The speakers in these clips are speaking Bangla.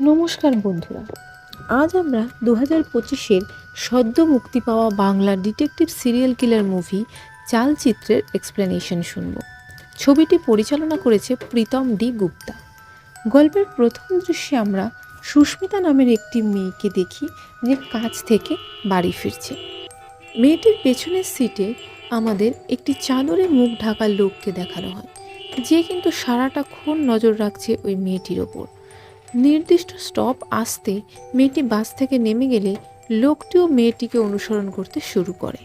নমস্কার বন্ধুরা। আজ আমরা দু হাজার পঁচিশের সদ্য মুক্তি পাওয়া Bangla detective serial killer movie চালচিত্রের explanation শুনব। ছবিটি পরিচালনা করেছে প্রীতম ডি গুপ্তা। গল্পের প্রথম দৃশ্যে আমরা সুস্মিতা নামের একটি মেয়েকে দেখি যে কাজ থেকে বাড়ি ফিরছে। মেয়েটির পেছনের সিটে আমাদের একটি চাদরে মুখ ঢাকার লোককে দেখানো হয়, যে কিন্তু সারাটা সারাটাক্ষণ নজর রাখছে ওই মেয়েটির ওপর। নির্দিষ্ট স্টপ আসতে মেয়েটি বাস থেকে নেমে গেলে লোকটিও মেয়েটিকে অনুসরণ করতে শুরু করে।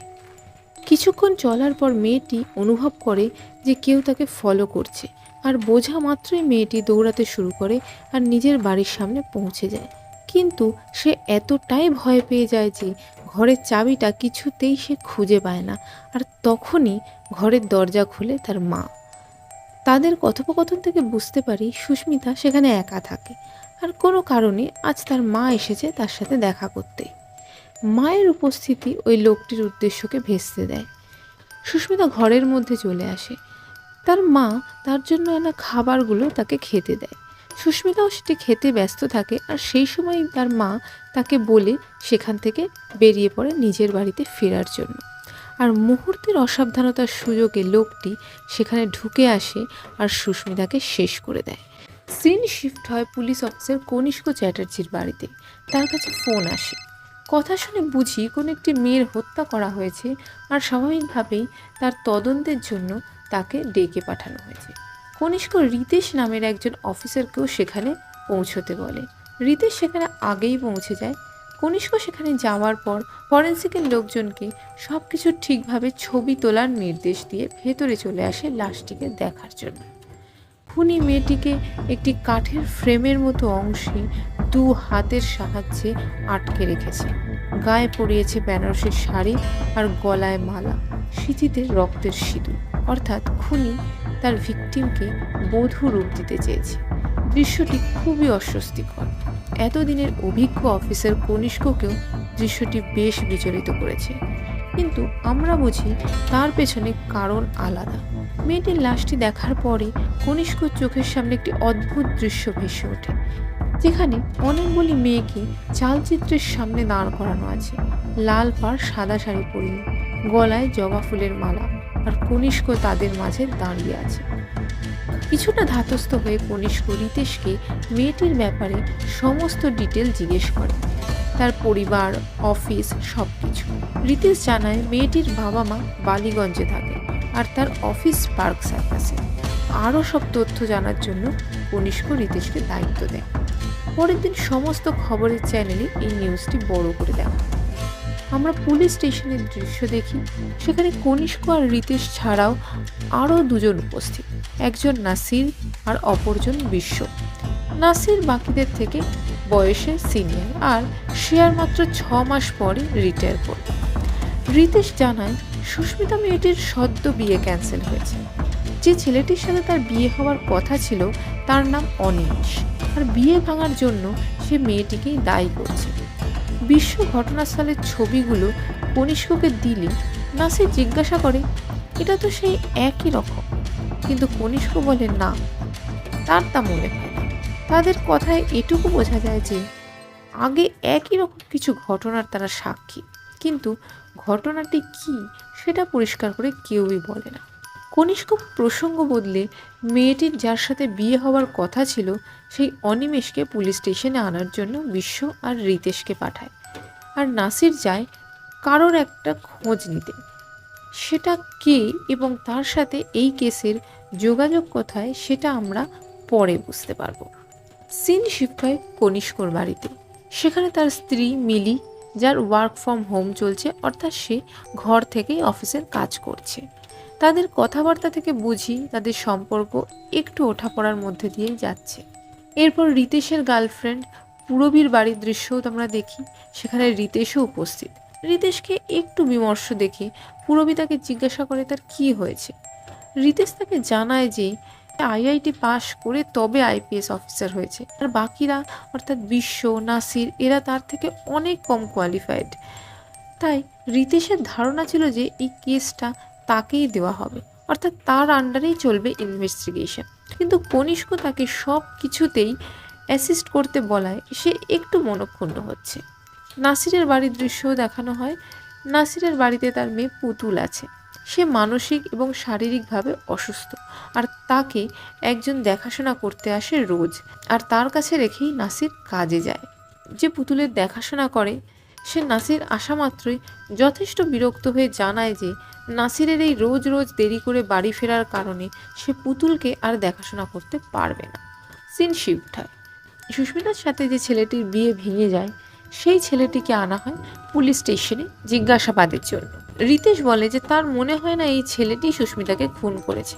কিছুক্ষণ চলার পর মেয়েটি অনুভব করে যে কেউ তাকে ফলো করছে আর বোঝা মাত্রই মেয়েটি দৌড়াতে শুরু করে আর নিজের বাড়ির সামনে পৌঁছে যায়। কিন্তু সে এতটাই ভয় পেয়ে যায় যে ঘরের চাবিটা কিছুতেই সে খুঁজে পায় না আর তখনই ঘরের দরজা খুলে তার মা। তাদের কথোপকথন থেকে বুঝতে পারি সুস্মিতা সেখানে একা থাকে। আর কোনো কারণে আজ তার মা এসেছে তার সাথে দেখা করতে। মায়ের উপস্থিতি ওই লোকটির উদ্দেশ্যকে ভেস্তে দেয়। সুস্মিতা ঘরের মধ্যে চলে আসে। তার মা তার জন্য আনা খাবারগুলো তাকে খেতে দেয়। সুস্মিতাও সেটি খেতে ব্যস্ত থাকে আর সেই সময় তার মা তাকে বলে সেখান থেকে বেরিয়ে পড়ে নিজের বাড়িতে ফেরার জন্য। আর মুহূর্তের অসাবধানতার সুযোগে লোকটি সেখানে ঢুকে আসে আর সুস্মিতাকে শেষ করে দেয়। সিন শিফট হয় পুলিশ অফিসার কনিষ্ক চ্যাটার্জির বাড়িতে। তার কাছে ফোন আসে। কথা শুনে বুঝি কোনো একটি মেয়ের হত্যা করা হয়েছে আর স্বাভাবিকভাবেই তার তদন্তের জন্য তাকে ডেকে পাঠানো হয়েছে। কনিষ্ক রিতেশ নামের একজন অফিসারকেও সেখানে পৌঁছতে বলে। রিতেশ সেখানে আগেই পৌঁছে যায়। কনিষ্ক সেখানে যাওয়ার পর ফরেন্সিকের লোকজনকে সব কিছু ঠিকভাবে ছবি তোলার নির্দেশ দিয়ে ভেতরে চলে আসে লাশটিকে দেখার জন্য। খুনি মেয়েটিকে একটি কাঠের ফ্রেমের মতো অংশে দু হাতের সাহায্যে আটকে রেখেছে। গায়ে পরিয়েছে বেনারসের শাড়ি আর গলায় মালা স্মৃতিতে রক্তের সিঁদুর। অর্থাৎ খুনি তার ভিকটিমকে বধূ রূপ দিতে চেয়েছে। দৃশ্যটি খুবই অস্বস্তিকর। এতদিনের অভিজ্ঞ অফিসার কনিষ্ককেও দৃশ্যটি বেশ বিচলিত করেছে। কিন্তু আমরা বুঝি তার পেছনে কারণ আলাদা। মেয়েটির লাশটি দেখার পরে কনিষ্ক চোখের সামনে একটি অদ্ভুত দৃশ্য ভেসে ওঠে। যেখানে অনেকগুলি মেয়েকে চালচিত্রের সামনে দাঁড় করানো আছে। লাল পাড়, সাদা শাড়ি পরিয়ে গলায় জবা ফুলের মালা আর কনিষ্ক তাদের মাঝে দাঁড়িয়ে আছে। কিছুটা ধাতস্থ হয়ে কনিষ্ক রিতেশকে মেয়েটির ব্যাপারে সমস্ত ডিটেল জিজ্ঞেস করে। তার পরিবার, অফিস সব কিছু রিতেশ জানায় মেয়েটির বাবা মা বালিগঞ্জে থাকে। আর তার অফিস পার্ক সার্কাসে। আরও সব তথ্য জানার জন্য কনিষ্ক রিতেশকে দায়িত্ব দেয় পরের দিন সমস্ত খবরের চ্যানেলে এই নিউজটি বড় করে দেওয়া আমরা পুলিশ স্টেশনের দৃশ্য দেখি, সেখানে কনিষ্ক আর রিতেশ ছাড়াও আরও দুজন উপস্থিত। একজন নাসির আর অপরজন বিশ্ব। নাসির বাকিদের থেকে বয়সে সিনিয়র আর আর মাত্র ছ মাস পরে রিটায়ার করবে রিতেশ জানায় সুস্মিতা মেয়েটির সদ্য বিয়ে ক্যান্সেল হয়েছে। যে ছেলেটির সাথে তার বিয়ে হওয়ার কথা ছিল, তার নাম অনিমেষ। আর বিয়ে ভাঙার জন্য সে মেয়েটিকেই দায়ী করছে। বিশ্ব ঘটনাস্থলের ছবিগুলো কনিষ্ককে দিলে নাসির জিজ্ঞাসা করে, এটা তো সেই একই রকম। কিন্তু কনিষ্ক বলে, না, তার তা মনে হয় না। তাদের কথায় এটুকু বোঝা যায় যে, আগে একই রকম কিছু ঘটনার তারা সাক্ষী। কিন্তু ঘটনাটি কি সেটা পরিষ্কার করে কেউই বলে না। কনিষ্ক প্রসঙ্গ বদলে মেয়েটির যার সাথে বিয়ে হওয়ার কথা ছিল, সেই অনিমেষকে পুলিশ স্টেশনে আনার জন্য বিশ্ব আর রিতেশকে পাঠায়। আর নাসির যায় কারোর একটা খোঁজ নিতে। সেটা কে এবং তার সাথে এই কেসের যোগাযোগ কোথায়, সেটা আমরা পরে বুঝতে পারব। সিন শিফট হয় কনিষ্কর বাড়িতে। সেখানে তার স্ত্রী মিলি যার ওয়ার্ক ফ্রম হোম চলছে, অর্থাৎ সে ঘর থেকেই অফিসের কাজ করছে। তাদের কথাবার্তা থেকে বুঝি, তাদের সম্পর্ক একটু ওঠাপড়ার মধ্যে দিয়েই যাচ্ছে। এরপর রিতেশের গার্লফ্রেন্ড পুরবীর বাড়ির দৃশ্যও আমরা দেখি, সেখানে রিতেশও উপস্থিত। রিতেশকে একটু বিমর্ষ দেখে পুরবী তাকে জিজ্ঞাসা করে, তার কি হয়েছে? রিতেশ তাকে জানায় যে আইআইটি পাশ করে তবে আইপিএস অফিসার হয়েছে। আর বাকিরা, অর্থাৎ বিশ্ব, নাসির, এরা তার থেকে অনেক কম কোয়ালিফাইড তাই রিতেশের ধারণা ছিল যে এই কেসটা তাকেই দেওয়া হবে। অর্থাৎ তার আন্ডারেই চলবে ইনভেস্টিগেশন কিন্তু কনিষ্ক তাকে সব কিছুতেই অ্যাসিস্ট করতে বলায়, সে একটু মনক্ষুণ্ণ হচ্ছে। নাসিরের বাড়ির দৃশ্যও দেখানো হয়। নাসিরের বাড়িতে তার মেয়ে পুতুল আছে। সে মানসিক এবং শারীরিকভাবে অসুস্থ। আর তাকে একজন দেখাশোনা করতে আসে রোজ। আর তার কাছে রেখেই নাসির কাজে যায়। যে পুতুলের দেখাশোনা করে, সে নাসির আসা মাত্রই যথেষ্ট বিরক্ত হয়ে জানায় যে নাসিরের এই রোজ রোজ দেরি করে বাড়ি ফেরার কারণে সে পুতুলকে আর দেখাশোনা করতে পারবে না। সিন শিফট হয় সুস্মিতার সাথে যে ছেলেটির বিয়ে ভেঙে যায়, সেই ছেলেটিকে আনা হয় পুলিশ স্টেশনে জিজ্ঞাসাবাদের জন্য। রিতেশ বলে যে তার মনে হয় না এই ছেলেটি সুস্মিতাকে খুন করেছে।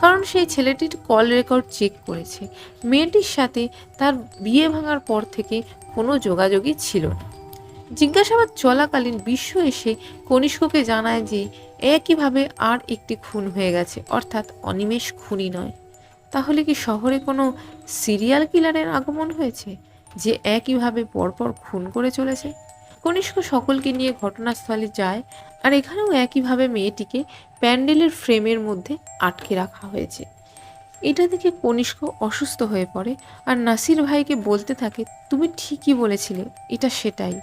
কারণ সেই ছেলেটির কল রেকর্ড চেক করেছে। মেয়েটির সাথে তার বিয়ে ভাঙার পর থেকে কোনো যোগাযোগই ছিল না। জিজ্ঞাসাবাদ চলাকালীন বিশ্ব এসে কনিষ্ককে জানায় যে একইভাবে আর একটি খুন হয়ে গেছে, অর্থাৎ অনিমেষ খুনি নয়। তাহলে কি শহরে কোনো সিরিয়াল কিলারের আগমন হয়েছে, যে একইভাবে পরপর খুন করে চলেছে? কনিষ্ক সকলকে নিয়ে ঘটনাস্থলে যায় আর এখানেও একইভাবে মেয়েটিকে প্যান্ডেলের ফ্রেমের মধ্যে আটকে রাখা হয়েছে। এটা দেখে কনিষ্ক অসুস্থ হয়ে পড়ে আর নাসির ভাইকে বলতে থাকে, তুমি ঠিকই বলেছিলে, এটা সেটাই।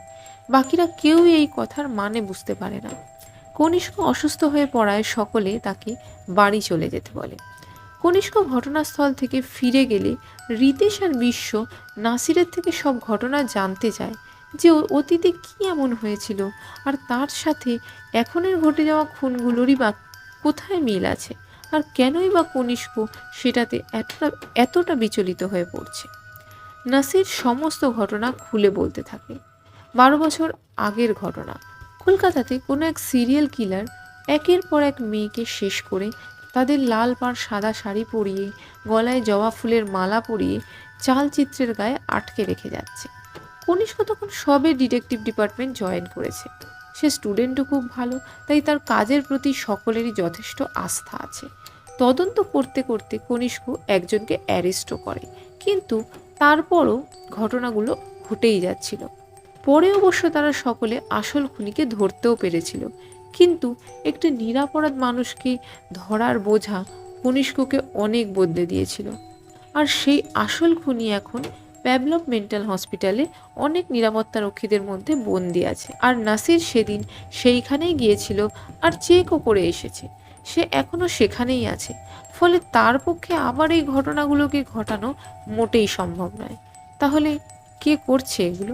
বাকিরা কেউই এই কথার মানে বুঝতে পারে না। কনিষ্ক অসুস্থ হয়ে পড়ায় সকলে তাকে বাড়ি চলে যেতে বলে। কনিষ্ক ঘটনাস্থল থেকে ফিরে গেলে রিতেশ আর বিশ্ব নাসিরের থেকে সব ঘটনা জানতে চায় যে অতীতে কী এমন হয়েছিল? আর তার সাথে এখনের ঘটে যাওয়া খুনগুলোরই বা কোথায় মিল আছে? আর কেনই বা কনিষ্ক সেটাতে এতটা এতটা বিচলিত হয়ে পড়ছে? নাসির সমস্ত ঘটনা খুলে বলতে থাকে। বারো বছর আগের ঘটনা। কলকাতাতে কোনো এক সিরিয়াল কিলার একের পর এক মেয়েকে শেষ করে তাদের লাল পাড় সাদা শাড়ি পরিয়ে, গলায় জবা ফুলের মালা পরিয়ে চালচিত্রের গায়ে আটকে রেখে যাচ্ছে। কনিষ্ক তখন সবে ডিটেকটিভ ডিপার্টমেন্ট জয়েন করেছে। সে স্টুডেন্টও খুব ভালো, তাই তার কাজের প্রতি সকলেরই যথেষ্ট আস্থা আছে। তদন্ত করতে করতে কনিষ্ক একজনকে অ্যারেস্টও করে। কিন্তু তারপরও ঘটনাগুলো ঘটেই যাচ্ছিল। পরে অবশ্য তারা সকলে আসল খুনিকে ধরতেও পেরেছিল। কিন্তু একটি নিরাপরাধ মানুষকে ধরার বোঝা কনিষ্ককে অনেক বদলে দিয়েছিল। আর সেই আসল খুনি এখন প্যাবলক মেন্টাল হসপিটালে অনেক নিরাপত্তা রক্ষীদের মধ্যে বন্দি আছে। আর নাসির সেদিন সেইখানেই গিয়েছিল আর চেকও করে এসেছে। সে এখনও সেখানেই আছে। ফলে তার পক্ষে আবার এই ঘটনাগুলোকে ঘটানো মোটেই সম্ভব নয়। তাহলে কে করছে এগুলো?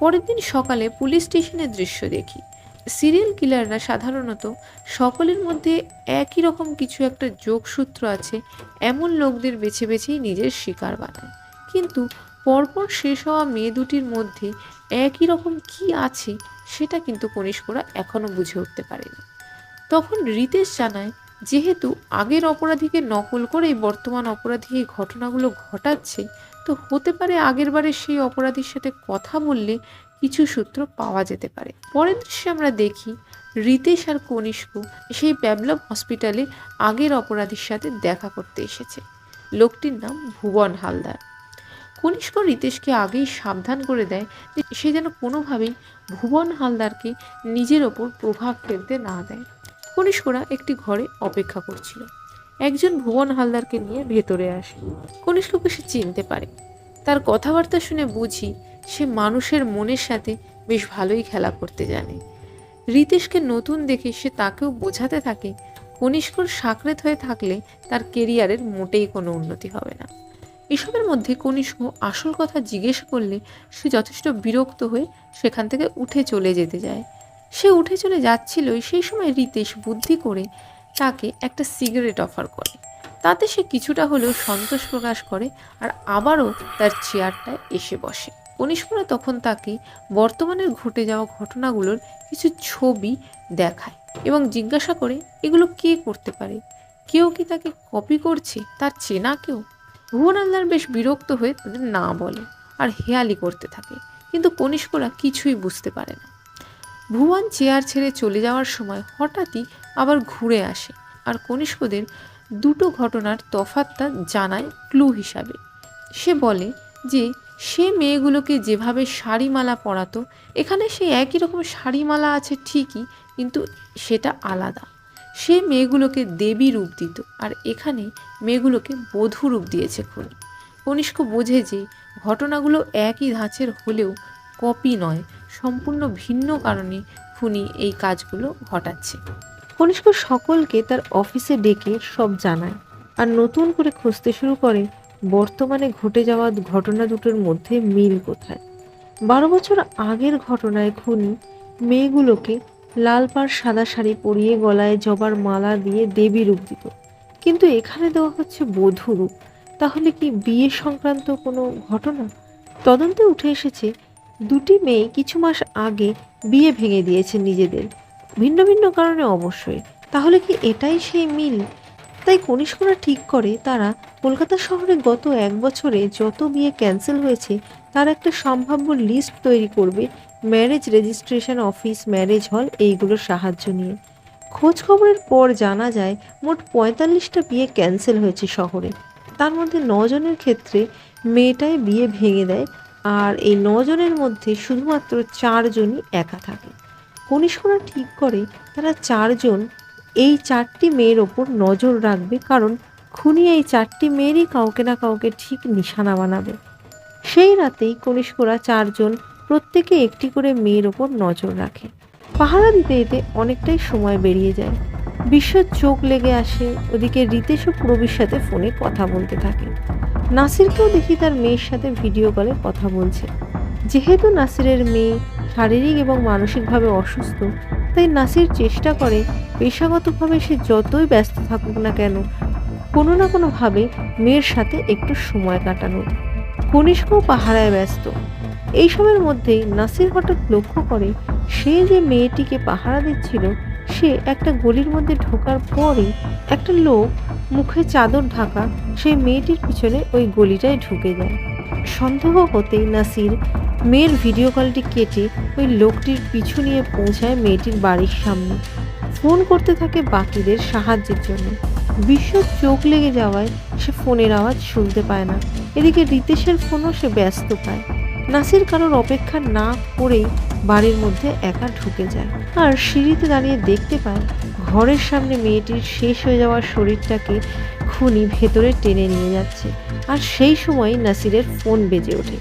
পরের দিন সকালে পুলিশ স্টেশনের দৃশ্য দেখি। সিরিয়াল কিলাররা সাধারণত সকলের মধ্যে একই রকম কিছু একটা যোগসূত্র আছে, এমন লোকদের বেছে বেছেই নিজের শিকার বানায়। কিন্তু পরপর শেষ হওয়া মেয়ে দুটির মধ্যে একই রকম কি আছে সেটা কিন্তু কনিষ্করা এখনও বুঝে উঠতে পারেনি। তখন রিতেশ জানায়, যেহেতু আগের অপরাধীকে নকল করেই বর্তমান অপরাধী এই ঘটনাগুলো ঘটাচ্ছে, তো হতে পারে আগের বারে সেই অপরাধীর সাথে কথা বললে কিছু সূত্র পাওয়া যেতে পারে। পরের দৃশ্যে আমরা দেখি, রিতেশ আর কনিষ্ক সেই প্যাবলব হসপিটালে আগের অপরাধীর সাথে দেখা করতে এসেছে। লোকটির নাম ভুবন হালদার। কনিষ্ক রিতেশকে আগেই সাবধান করে দেয় যে সে যেন কোনোভাবেই ভুবন হালদারকে নিজের ওপর প্রভাব ফেলতে না দেয়। কনিষ্করা একটি ঘরে অপেক্ষা করছিল। একজন ভুবন হালদারকে নিয়ে ভেতরে আসে। কনিষ্ককে সে চিনতে পারে। তার কথাবার্তা শুনে বুঝি সে মানুষের মনের সাথে বেশ ভালোই খেলা করতে জানে। রিতেশকে নতুন দেখে সে তাকেও বোঝাতে থাকে, কনিষ্কর সাকরেত হয়ে থাকলে তার কেরিয়ারের মোটেই কোনো উন্নতি হবে না। এসবের মধ্যে কনিষ্ক আসল কথা জিজ্ঞেস করলে সে যথেষ্ট বিরক্ত হয়ে সেখান থেকে উঠে চলে যেতে যায়। সে উঠে চলে যাচ্ছিলই সেই সময় রিতেশ বুদ্ধি করে তাকে একটা সিগারেট অফার করে। তাতে সে কিছুটা হলেও সন্তোষ প্রকাশ করে আর আবারও তার চেয়ারটায় এসে বসে। কনিষ্করা তখন তাকে বর্তমানের ঘটে যাওয়া ঘটনাগুলোর কিছু ছবি দেখায় এবং জিজ্ঞাসা করে, এগুলো কে করতে পারে? কেউ কি তাকে কপি করছে? তার চেনা কেউ? ভুবন হালদার বেশ বিরক্ত হয়ে তাদের না বলে আর হেয়ালি করতে থাকে। কিন্তু কনিষ্করা কিছুই বুঝতে পারে না। ভুবন চেয়ার ছেড়ে চলে যাওয়ার সময় হঠাৎই আবার ঘুরে আসে আর কনিষ্কদের দুটো ঘটনার তফাৎটা জানায় ক্লু হিসাবে। সে বলে যে, সে মেয়েগুলোকে যেভাবে শাড়িমালা পরাতো, এখানে সে একই রকম শাড়িমালা আছে ঠিকই, কিন্তু সেটা আলাদা। সে মেয়েগুলোকে দেবী রূপ দিত আর এখানে মেয়েগুলোকে বধূ রূপ দিয়েছে খুনি। কনিষ্ক বোঝে যে ঘটনাগুলো একই ধাঁচের হলেও কপি নয়, সম্পূর্ণ ভিন্ন কারণে খুনি এই কাজগুলো ঘটাচ্ছে। কনিষ্ক সকলকে তার অফিসে ডেকে সব জানায় আর নতুন করে খুঁজতে শুরু করে বর্তমানে ঘটে যাওয়া ঘটনা দুটোর মধ্যে মিল কোথায়। বারো বছর আগের ঘটনায় খুনি মেয়েগুলোকে লাল পাড় সাদা শাড়ি পরিয়ে গলায় জবার মালা দিয়ে দেবী রূপ দিত। কিন্তু এখানে দেওয়া হচ্ছে বধূ রূপ। তাহলে কি বিয়ে সংক্রান্ত কোনো ঘটনা? তদন্তে উঠে এসেছে, দুটি মেয়ে কিছু মাস আগে বিয়ে ভেঙে দিয়েছে নিজেদের। ভিন্ন ভিন্ন কারণে অবশ্যই। তাহলে কি এটাই সেই মিল? তাই কনিষ্করা ঠিক করে, তারা কলকাতা শহরে গত এক বছরে যত বিয়ে ক্যান্সেল হয়েছে, তার একটা সম্ভাব্য লিস্ট তৈরি করবে marriage registration office marriage hall এইগুলোর সাহায্য নিয়ে। খোঁজ খবরের পর জানা যায়, মোট পঁয়তাল্লিশটা বিয়ে ক্যান্সেল হয়েছে শহরে। তার মধ্যে নজনের ক্ষেত্রে মেয়েটাই বিয়ে ভেঙে দেয়, আর এই নজনের মধ্যে শুধুমাত্র চারজনই একা থাকে। কনিষ্করা ঠিক করে, তারা চারজন এই চারটি মেয়ের ওপর নজর রাখবে কারণ খুনি এই চারটি মেয়েরই কাউকে না কাউকে ঠিক নিশানা বানাবে। সেই রাতেই কনিষ্করা চারজন প্রত্যেকে একটি করে মেয়ের ওপর নজর রাখে। পাহারা দিতে দিতে অনেকটাই সময় বেরিয়ে যায়। বিশ্বর চোখ লেগে আসে, ওদিকে রিতেশও পুরবীর সাথে ফোনে কথা বলতে থাকে। নাসিরকেও দেখি তার মেয়ের সাথে ভিডিও কলে কথা বলছে। যেহেতু নাসিরের মেয়ে শারীরিক এবং মানসিকভাবে অসুস্থ, তাই নাসির চেষ্টা করে পেশাগতভাবে সে যতই ব্যস্ত থাকুক না কেন, কোনো না কোনোভাবে মেয়ের সাথে একটু সময় কাটানোর কনিষ্কও পাহারায় ব্যস্ত। এইসবের মধ্যেই নাসির হঠাৎ লক্ষ্য করে সে যে মেয়েটিকে পাহারা দিচ্ছিল, সে একটা গলির মধ্যে ঢোকার পরই একটা লোক মুখে চাদর ঢাকা সেই মেয়েটির পিছনে ওই গলিটায় ঢুকে যায়। সন্দেহ হতেই নাসির মেয়ের ভিডিও কলটি কেটে ওই লোকটির পিছু নিয়ে পৌঁছায় মেয়েটির বাড়ির সামনে। ফোন করতে থাকে বাকিদের সাহায্যের জন্য। বিশ্ব চোখ লেগে যাওয়ায় সে ফোনের আওয়াজ শুনতে পায় না। এদিকে রিতেশের ফোনও সে ব্যস্ত পায়। নাসির কারোর অপেক্ষা না করেই বাড়ির মধ্যে একা ঢুকে যায়। আর সিঁড়িতে দাঁড়িয়ে দেখতে পায়, ঘরের সামনে মেয়েটির শেষ হয়ে যাওয়া শরীরটাকে খুনি ভেতরে টেনে নিয়ে যাচ্ছে। আর সেই সময় নাসিরের ফোন বেজে ওঠে।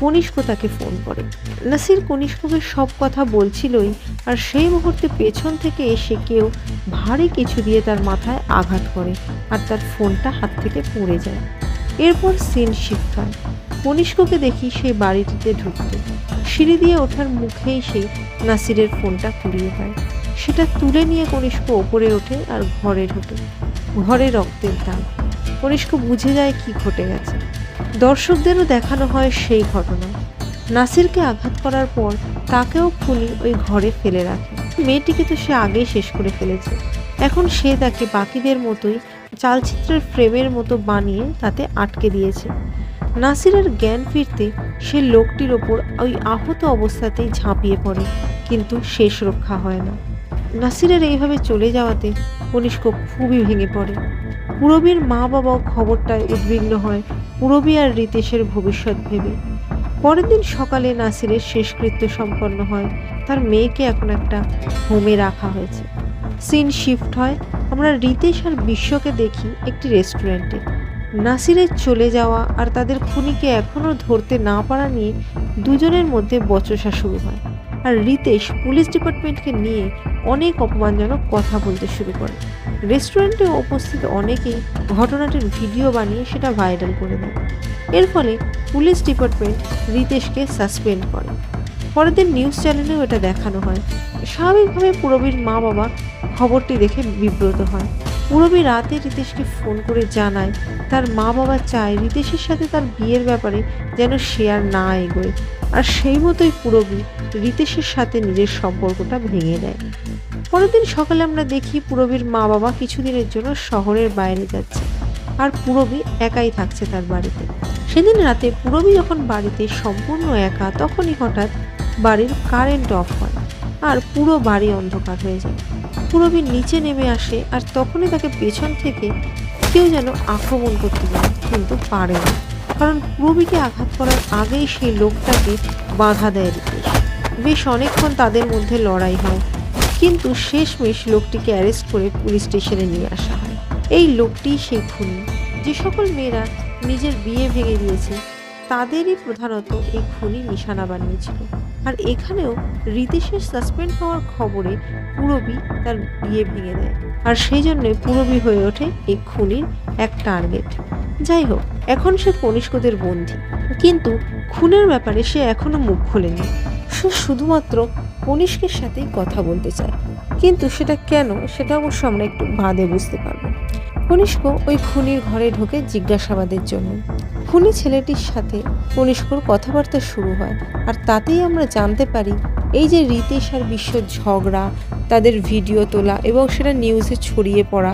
কনিষ্ক তাকে ফোন করে। নাসির কনিষ্ককে সব কথা বলছিলই, আর সেই মুহূর্তে পেছন থেকে এসে কেউ ভারী কিছু দিয়ে তার মাথায় আঘাত করে আর তার ফোনটা হাত থেকে পড়ে যায়। এরপর সিন শিফট হয় কনিষ্ককে দেখি সেই বাড়িটিতে ঢুকতে। সিঁড়ি দিয়ে ওঠার মুখেই সে নাসিরের ফোনটা কুড়িয়ে পায়। সেটা তুলে নিয়ে কনিষ্ক ওপরে ওঠে আর ঘরে ঢোকে। ঘরে রক্তের দাগ। কনিষ্ক বুঝে যায় কি ঘটে গেছে। দর্শকদেরও দেখানো হয় সেই ঘটনা। নাসিরকে আঘাত করার পর তাকেও খুনি ওই ঘরে ফেলে রাখে। মেয়েটিকে তো সে আগেই শেষ করে ফেলেছে। এখন সে তাকে বাকিদের মতোই চালচিত্রের ফ্রেমের মতো বানিয়ে তাতে আটকে দিয়েছে। নাসিরের জ্ঞান ফিরতে সে লোকটির ওপর ওই আহত অবস্থাতেই ঝাঁপিয়ে পড়ে, কিন্তু শেষ রক্ষা হয় না। নাসিরের এইভাবে চলে যাওয়াতে কনিষ্ক খুবই ভেঙে পড়ে। পুরবীর মা বাবাও খবরটায় উদ্বিগ্ন হয়, পুরবী আর রিতেশের ভবিষ্যৎ ভেবে। পরের দিন সকালে নাসিরের শেষকৃত্য সম্পন্ন হয়, তার মেয়েকে এখন একটা হোমে রাখা হয়েছে। সিন শিফট হয়, আমরা রিতেশ আর বিশ্বকে দেখি একটি রেস্টুরেন্টে। নাসিরের চলে যাওয়া আর তাদের খুনিকে এখনও ধরতে না পারা নিয়ে দুজনের মধ্যে বচসা শুরু হয়। আর রিতেশ পুলিশ ডিপার্টমেন্টকে নিয়ে অনেক অপমানজনক কথা বলতে শুরু করে। রেস্টুরেন্টে উপস্থিত অনেকেই ঘটনাটির ভিডিও বানিয়ে সেটা ভাইরাল করে দেয়। এর ফলে পুলিশ ডিপার্টমেন্ট রিতেশকে সাসপেন্ড করে। পরের দিন নিউজ চ্যানেলেও এটা দেখানো হয়। স্বাভাবিকভাবে পুরবীর মা বাবা খবরটি দেখে বিব্রত হয়। পুরবী রাতে রিতেশকে ফোন করে জানায়, তার মা বাবা চায় রিতেশের সাথে তার বিয়ের ব্যাপারে যেন শেয়ার না এগোয়। আর সেই মতোই পুরবী রিতেশের সাথে নিজের সম্পর্কটা ভেঙে দেয়। পরের দিন সকালে আমরা দেখি পুরবীর মা বাবা কিছুদিনের জন্য শহরের বাইরে যাচ্ছে আর পুরবী একাই থাকছে তার বাড়িতে। সেদিন রাতে পুরবী যখন বাড়িতে সম্পূর্ণ একা, তখনই হঠাৎ বাড়ির কারেন্ট অফ হয় আর পুরো বাড়ি অন্ধকার হয়ে যায়। পুরবী নিচে নেমে আসে আর তখনই তাকে পেছন থেকে কেউ যেন আক্রমণ করতে যায় কিন্তু পারে না। কারণ পুরবীকে আঘাত করার আগেই সেই লোকটাকে বাধা দেয় রিতেশ। বেশ অনেকক্ষণ তাদের মধ্যে লড়াই হয়, কিন্তু শেষমেশ লোকটিকে অ্যারেস্ট করে পুলিশ স্টেশনে নিয়ে আসা হয়। এই লোকটিই সেই খুনি। যে সকল মেয়েরা নিজের বিয়ে ভেঙে দিয়েছে, তাদেরই প্রধানত এই খুনি নিশানা বানিয়েছিল। আর এখানেও রিতেশের সাসপেন্ড হওয়ার খবরে পুরবী তার বিয়ে ভেঙে দেয়। আর সেই জন্য পুরবী হয়ে ওঠে এই খুনির এক টার্গেট। যাই হোক, এখন সে কনিষ্কদের বন্দী কিন্তু খুনের ব্যাপারে সে এখনও মুখ খোলেনি। সে শুধুমাত্র কনিষ্কের সাথেই কথা বলতে চায়। কিন্তু সেটা কেন, সেটা অবশ্য আমরা একটু বাঁধে বুঝতে পারব। কনিষ্ক ওই খুনির ঘরে ঢোকে জিজ্ঞাসাবাদের জন্য। খুনি ছেলেটির সাথে কনিষ্কর কথাবার্তা শুরু হয় আর তাতেই আমরা জানতে পারি এই যে রিতেশ আর বিশ্ব ঝগড়া, তাদের ভিডিও তোলা এবং সেটা নিউজে ছড়িয়ে পড়া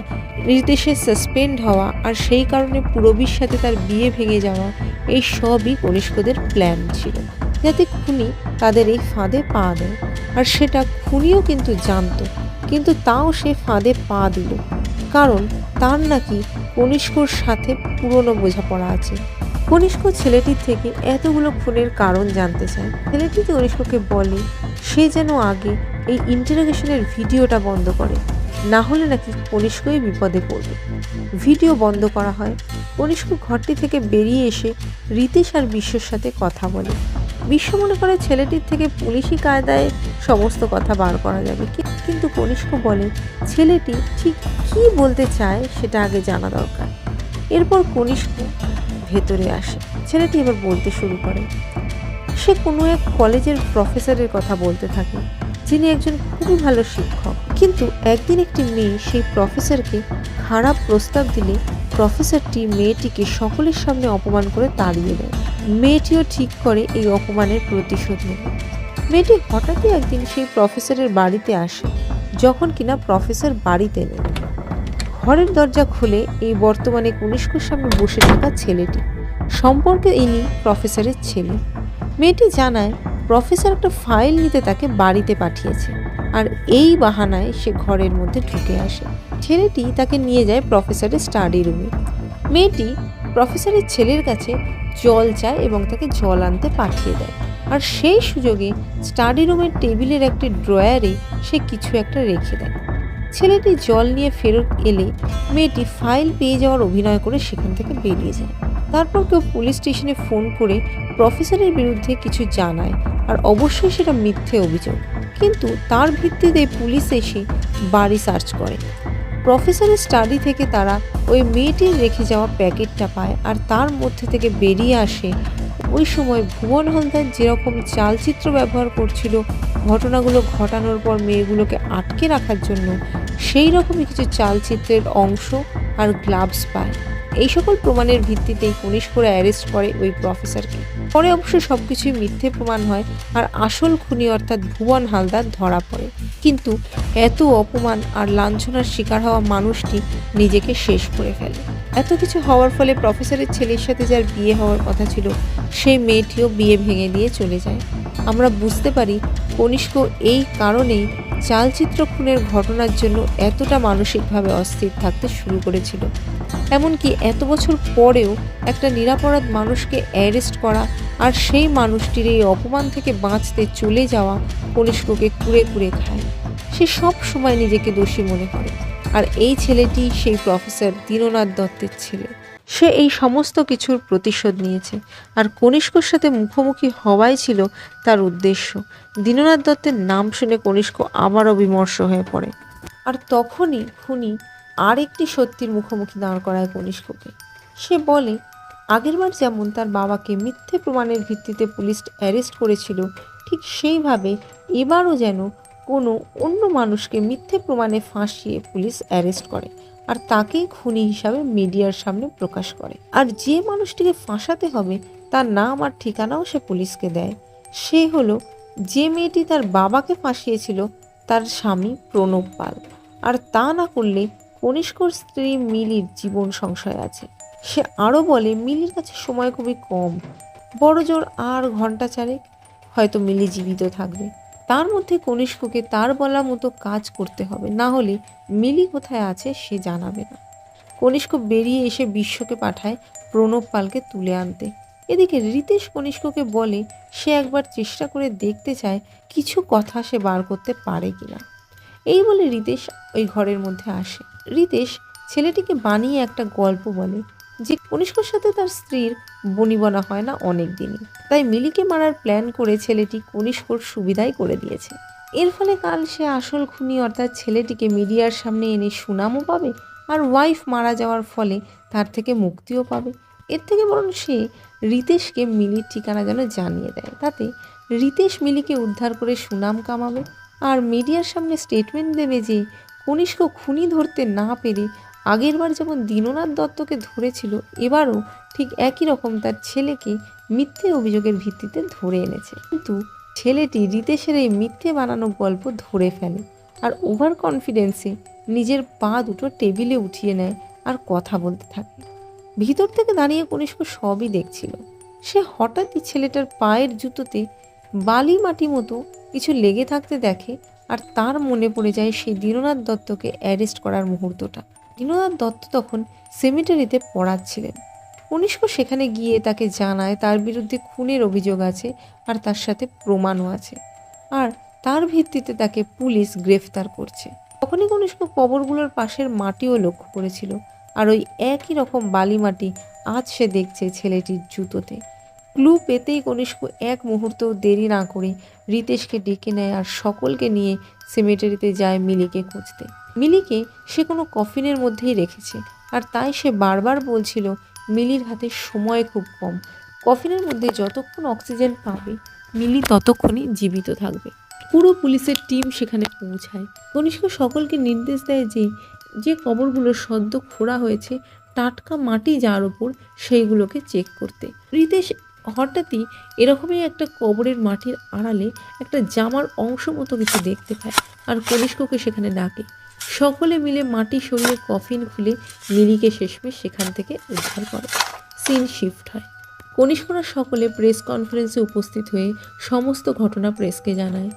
রিতেশের সাসপেন্ড হওয়া আর সেই কারণে পুরবীর সাথে তার বিয়ে ভেঙে যাওয়া, এই সবই কনিষ্কদের প্ল্যান ছিল। যাতে খুনি তাদের এই ফাঁদে পা দেয় আর সেটা খুনিও কিন্তু জানতো, কিন্তু তাও সে ফাঁদে পা দিল। কারণ তার নাকি কনিষ্কর সাথে পুরনো বোঝাপড়া আছে। কনিষ্ক ছেলেটির থেকে এতগুলো খুনের কারণ জানতে চায়। ছেলেটি কনিষ্ককে বলে, সে যেন আগে এই ইন্টারোগেশনের ভিডিওটা বন্ধ করে, না হলে নাকি কনিষ্কই বিপদে পড়বে। ভিডিও বন্ধ করা হয়। কনিষ্ক ঘরটি থেকে বেরিয়ে এসে রিতেশ আর বিশ্বর সাথে কথা বলে। বিশ্ব মনে করে ছেলেটির থেকে পুলিশি কায়দায় সমস্ত কথা বার করা যাবে। কিন্তু কনিষ্ক বলে, ছেলেটি ঠিক কী বলতে চায় সেটা আগে জানা দরকার। এরপর কনিষ্ক ভেতরে আসে। ছেলেটি এবার বলতে শুরু করে। সে কোনো এক কলেজের প্রফেসরের কথা বলতে থাকে, যিনি একজন খুবই ভালো শিক্ষক। কিন্তু একদিন একটি মেয়ে সেই প্রফেসরকে খারাপ প্রস্তাব দিলে প্রফেসরটি মেয়েটিকে সকলের সামনে অপমান করে তাড়িয়ে দেয়। মেয়েটিও ঠিক করে এই অপমানের প্রতিশোধ নেবে। মেয়েটি হঠাৎই একদিন সেই প্রফেসরের বাড়িতে আসে, যখন কিনা প্রফেসর বাড়িতে নেই। ঘরের দরজা খুলে এই বর্তমানে কনিষ্কর সামনে বসে থাকা ছেলেটি। সম্পর্কে ইনি প্রফেসরের ছেলে। মেয়েটি জানায়, প্রফেসর একটা ফাইল নিতে তাকে বাড়িতে পাঠিয়েছে আর এই বাহানায় সে ঘরের মধ্যে ঢুকে আসে। ছেলেটি তাকে নিয়ে যায় প্রফেসরের স্টাডি রুমে। মেয়েটি প্রফেসরের ছেলের কাছে জল চায় এবং তাকে জল আনতে পাঠিয়ে দেয়। আর সেই সুযোগে স্টাডি রুমের টেবিলের একটি ড্রয়ারে সে কিছু একটা রেখে দেয়। ছেলেটি জল নিয়ে ফেরত এলে মেয়েটি ফাইল পেয়ে যাওয়ার অভিনয় করে সেখান থেকে বেরিয়ে যায়। তারপর কেউ পুলিশ স্টেশনে ফোন করে প্রফেসরের বিরুদ্ধে কিছু জানায় আর অবশ্যই সেটা মিথ্যে অভিযোগ। কিন্তু তার ভিত্তিতে পুলিশ এসে বাড়ি সার্চ করে। প্রফেসরের স্টাডি থেকে তারা ওই মেয়েটির রেখে যাওয়া প্যাকেটটা পায় আর তার মধ্যে থেকে বেরিয়ে আসে ওই সময় ভুবন হালদার যেরকম চালচিত্র ব্যবহার করছিল, ঘটনাগুলো ঘটানোর পর মেয়েগুলোকে আটকে রাখার জন্য সেই রকমই কিছু চালচিত্রের অংশ আর গ্লাভস পায়। এই সকল প্রমাণের ভিত্তিতেই পুলিশ করে অ্যারেস্ট করে ওই প্রফেসরকে। পরে অবশ্য সব কিছুই মিথ্যে প্রমাণ হয় আর আসল খুনি অর্থাৎ ভুবন হালদার ধরা পড়ে। কিন্তু এত অপমান আর লাঞ্ছনার শিকার হওয়া মানুষটি নিজেকে শেষ করে ফেলে। এত কিছু হওয়ার ফলে প্রফেসরের ছেলের সাথে যার বিয়ে হওয়ার কথা ছিল সেই মেয়েটিও বিয়ে ভেঙে দিয়ে চলে যায়। আমরা বুঝতে পারি কনিষ্ক এই কারণেই চালচিত্র খুনের ঘটনার জন্য এতটা মানসিকভাবে অস্থির থাকতে শুরু করেছিল। এমনকি এত বছর পরেও একটা নিরাপরাধ মানুষকে অ্যারেস্ট করা আর সেই মানুষটির এই অপমান থেকে বাঁচতে চলে যাওয়া কনিষ্ককে কুড়ে কুড়ে খায়। সে সব সময় নিজেকে দোষী মনে করে। আর এই ছেলেটি সেই প্রফেসর দীননাথ দত্তের ছেলে। সে এই সমস্ত কিছুর প্রতিশোধ নিয়েছে। আর কনিষ্কর সাথে মুখোমুখি হওয়াই ছিল তার উদ্দেশ্য। দীননাথ দত্তের নাম শুনে কনিষ্ক আবারও বিমর্ষ হয়ে পড়ে। আর তখনই খুনি আরেকটি সত্যির মুখোমুখি দাঁড় করায় কনিষ্ককে। সে বলে, আগেরবার যেমন তার বাবাকে মিথ্যে প্রমাণের ভিত্তিতে পুলিশ অ্যারেস্ট করেছিল, ঠিক সেইভাবে এবারও যেন কোনো অন্য মানুষকে মিথ্যে প্রমাণে ফাঁসিয়ে পুলিশ অ্যারেস্ট করে আর তাকেই খুনি হিসাবে মিডিয়ার সামনে প্রকাশ করে। আর যে মানুষটিকে ফাঁসাতে হবে, তার নাম আর ঠিকানাও সে পুলিশকে দেয়। সে হলো যে মেয়েটি তার বাবাকে ফাঁসিয়েছিল, তার স্বামী প্রণব পাল। আর তা না করলে কনিষ্কর স্ত্রী মিলির জীবন সংশয় আছে। সে আরও বলে, মিলির কাছে সময় খুবই কম। বড় জোর আর ঘণ্টা চারেক হয়তো মিলি জীবিত থাকবে। তার মধ্যে কনিষ্ককে তার বলা মতো কাজ করতে হবে, না হলে মিলি কোথায় আছে সে জানাবে না। কনিষ্ক বেরিয়ে এসে বিশ্বকে পাঠায় প্রণব পালকে তুলে আনতে। এদিকে রিতেশ কনিষ্ককে বলে, সে একবার চেষ্টা করে দেখতে চায় কিছু কথা সে বার করতে পারে কিনা। এই বলে রিতেশ ওই ঘরের মধ্যে আসে। রিতেশ ছেলেটিকে বানিয়ে একটা গল্প বলে। যে কনিষ্কর সাথে তার স্ত্রীর বনিবনা হয় না অনেক দিনই তাই মিলিকে মারার প্ল্যান করে ছেলেটি কনিষ্কর সুবিধাই করে দিয়েছে। এর ফলে কাল সে আসল খুনি অর্থাৎ ছেলেটিকে মিডিয়ার সামনে এনে সুনামও পাবে আর ওয়াইফ মারা যাওয়ার ফলে তার থেকে মুক্তিও পাবে। এর থেকে বরং সে রিতেশকে মিলির ঠিকানা যেন জানিয়ে দেয়। তাতে রিতেশ মিলিকে উদ্ধার করে সুনাম কামাবে আর মিডিয়ার সামনে স্টেটমেন্ট দেবে যে কনিষ্ক খুনি ধরতে না পেরে আগেরবার যেমন দীননাথ দত্তকে ধরেছিল, এবারও ঠিক একই রকম তার ছেলেকে মিথ্যে অভিযোগের ভিত্তিতে ধরে এনেছে। কিন্তু ছেলেটি রিতেশের এই মিথ্যে বানানো গল্প ধরে ফেলে আর ওভার কনফিডেন্সে নিজের পা দুটো টেবিলে উঠিয়ে নেয় আর কথা বলতে থাকে। ভিতর থেকে দাঁড়িয়ে কনিষ্ক সবই দেখছিল। সে হঠাৎই ছেলেটার পায়ের জুতোতে বালি মাটি মতো কিছু লেগে থাকতে দেখে আর তার মনে পড়ে যায় সেই দীননাথ দত্তকে অ্যারেস্ট করার মুহূর্তটা। দীননাথ দত্ত তখন সেমিটারিতে পড়াচ্ছিলেন। কনিষ্ক সেখানে গিয়ে তাকে জানায় তার বিরুদ্ধে খুনের অভিযোগ আছে আর তার সাথে প্রমাণও আছে। আর তার ভিত্তিতে তাকে পুলিশ গ্রেফতার করছে। তখনই কনিষ্ক কবরগুলোর পাশের মাটিও লক্ষ্য করেছিল। আর ওই একই রকম বালি মাটি আজ সে দেখছে ছেলেটির জুতোতে। ক্লু পেতেই কনিষ্ক এক মুহূর্তও দেরি না করে রিতেশকে ডেকে নেয় আর সকলকে নিয়ে সেমেটারিতে যায় মিলিকে খুঁজতে। মিলিকে সে কোনো কফিনের মধ্যেই রেখেছে। আর তাই সে বারবার বলছিল, মিলির হাতে সময় খুব কম। কফিনের মধ্যে যতক্ষণ অক্সিজেন পাবে, মিলি ততক্ষণই জীবিত থাকবে। পুরো পুলিশের টিম সেখানে পৌঁছায়। কনিষ্ক সকলকে নির্দেশ দেয় যে যে কবরগুলো সদ্য খোঁড়া হয়েছে, টাটকা মাটি যার ওপর সেইগুলোকে চেক করতে। রিতেশ হঠাৎই এরকমই একটা কবরের মাটির আড়ালে একটা জামার অংশ মতো কিছু দেখতে পায়। আর কনিষ্ককে সেখানে ডাকে। সকলে মিলে মাটি সরিয়ে কফিন খুলে মিলিকে শেষমেশ সেখান থেকে উদ্ধার করে। সিন শিফট হয়। কনিষ্করা সকলে প্রেস কনফারেন্সে উপস্থিত হয়ে সমস্ত ঘটনা প্রেসকে জানায়।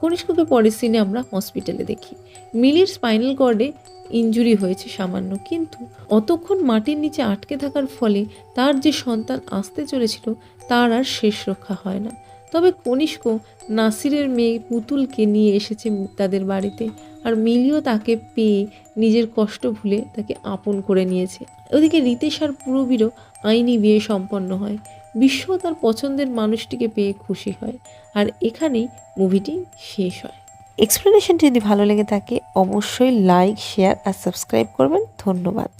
কনিষ্ককে পরের সিনে আমরা হসপিটালে দেখি। মিলির স্পাইনাল কর্ডে ইনজুরি হয়েছে সামান্য, কিন্তু অতক্ষণ মাটির নিচে আটকে থাকার ফলে তার যে সন্তান আসতে চলেছিল, তার আর শেষ রক্ষা হয় না। তবে কনিষ্ক নাসিরের মেয়ে পুতুলকে নিয়ে এসেছে তাদের বাড়িতে আর মিলিও তাকে পেয়ে নিজের কষ্ট ভুলে তাকে আপন করে নিয়েছে। ওদিকে রিতেশ আর পুরবীরও আইনি বিয়ে সম্পন্ন হয়। বিশ্ব তার পছন্দের মানুষটিকে পেয়ে খুশি হয় আর এখানেই মুভিটি শেষ হয়। এক্সপ্লেনেশনটি যদি ভালো লেগে থাকে, অবশ্যই লাইক, শেয়ার আর সাবস্ক্রাইব করবেন। ধন্যবাদ।